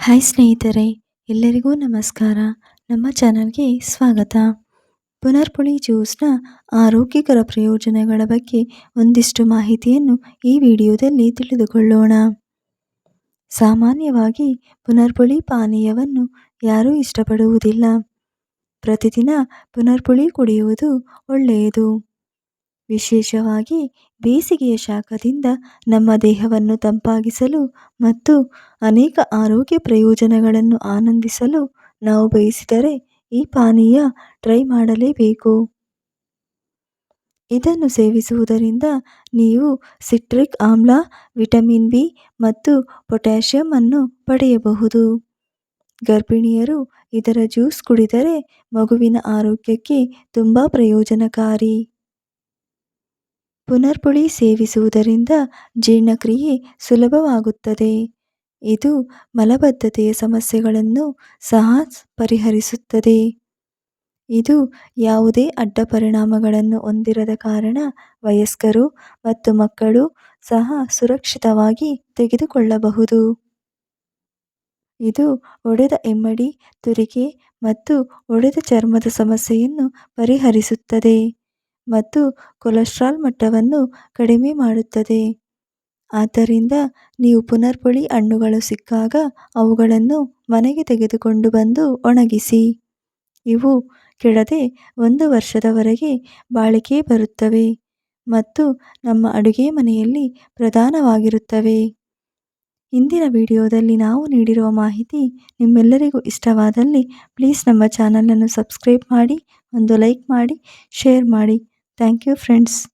Hi ಸ್ನೇಹಿತರೆ, ಎಲ್ಲರಿಗೂ ನಮಸ್ಕಾರ. ನಮ್ಮ ಚಾನಲ್ಗೆ ಸ್ವಾಗತ. ಪುನರ್ಪುಳಿ ಜ್ಯೂಸ್ನ ಆರೋಗ್ಯಕರ ಪ್ರಯೋಜನಗಳ ಬಗ್ಗೆ ಒಂದಿಷ್ಟು ಮಾಹಿತಿಯನ್ನು ಈ ವಿಡಿಯೋದಲ್ಲಿ ತಿಳಿದುಕೊಳ್ಳೋಣ. ಸಾಮಾನ್ಯವಾಗಿ ಪುನರ್ಪುಳಿ ಪಾನೀಯವನ್ನು ಯಾರೂ ಇಷ್ಟಪಡುವುದಿಲ್ಲ. ಪ್ರತಿದಿನ ಪುನರ್ಪುಳಿ ಕುಡಿಯುವುದು ಒಳ್ಳೆಯದು. ವಿಶೇಷವಾಗಿ ಬೇಸಿಗೆಯ ಶಾಖದಿಂದ ನಮ್ಮ ದೇಹವನ್ನು ತಂಪಾಗಿಸಲು ಮತ್ತು ಅನೇಕ ಆರೋಗ್ಯ ಪ್ರಯೋಜನಗಳನ್ನು ಆನಂದಿಸಲು ನಾವು ಬಯಸಿದರೆ ಈ ಪಾನೀಯ ಟ್ರೈ ಮಾಡಲೇಬೇಕು. ಇದನ್ನು ಸೇವಿಸುವುದರಿಂದ ನೀವು ಸಿಟ್ರಿಕ್ ಆಮ್ಲ, ವಿಟಮಿನ್ ಬಿ ಮತ್ತು ಪೊಟ್ಯಾಷಿಯಂ ಅನ್ನು ಪಡೆಯಬಹುದು. ಗರ್ಭಿಣಿಯರು ಇದರ ಜ್ಯೂಸ್ ಕುಡಿದರೆ ಮಗುವಿನ ಆರೋಗ್ಯಕ್ಕೆ ತುಂಬ ಪ್ರಯೋಜನಕಾರಿ. ಪುನರ್ಪುಳಿ ಸೇವಿಸುವುದರಿಂದ ಜೀರ್ಣಕ್ರಿಯೆ ಸುಲಭವಾಗುತ್ತದೆ. ಇದು ಮಲಬದ್ಧತೆಯ ಸಮಸ್ಯೆಗಳನ್ನು ಸಹ ಪರಿಹರಿಸುತ್ತದೆ. ಇದು ಯಾವುದೇ ಅಡ್ಡ ಪರಿಣಾಮಗಳನ್ನು ಹೊಂದಿರದ ಕಾರಣ ವಯಸ್ಕರು ಮತ್ತು ಮಕ್ಕಳು ಸಹ ಸುರಕ್ಷಿತವಾಗಿ ತೆಗೆದುಕೊಳ್ಳಬಹುದು. ಇದು ಒಡೆದ ಇಮ್ಮಡಿ ತುರಿಕೆ ಮತ್ತು ಒಡೆದ ಚರ್ಮದ ಸಮಸ್ಯೆಯನ್ನು ಪರಿಹರಿಸುತ್ತದೆ. ಮತ್ತು ಕೊಲೆಸ್ಟ್ರಾಲ್ ಮಟ್ಟವನ್ನು ಕಡಿಮೆ ಮಾಡುತ್ತದೆ. ಆದ್ದರಿಂದ ನೀವು ಪುನರ್ಪುಳಿ ಹಣ್ಣುಗಳು ಸಿಕ್ಕಾಗ ಅವುಗಳನ್ನು ಮನೆಗೆ ತೆಗೆದುಕೊಂಡು ಬಂದು ಒಣಗಿಸಿ. ಇವು ಕೆಡದೆ ಒಂದು ವರ್ಷದವರೆಗೆ ಬಾಳಿಕೆ ಬರುತ್ತವೆ ಮತ್ತು ನಮ್ಮ ಅಡುಗೆ ಮನೆಯಲ್ಲಿ ಪ್ರಧಾನವಾಗಿರುತ್ತವೆ. ಇಂದಿನ ವಿಡಿಯೋದಲ್ಲಿ ನಾವು ನೀಡಿರುವ ಮಾಹಿತಿ ನಿಮ್ಮೆಲ್ಲರಿಗೂ ಇಷ್ಟವಾದಲ್ಲಿ ಪ್ಲೀಸ್ ನಮ್ಮ ಚಾನಲನ್ನು ಸಬ್ಸ್ಕ್ರೈಬ್ ಮಾಡಿ, ಒಂದು ಲೈಕ್ ಮಾಡಿ, ಶೇರ್ ಮಾಡಿ. Thank you friends.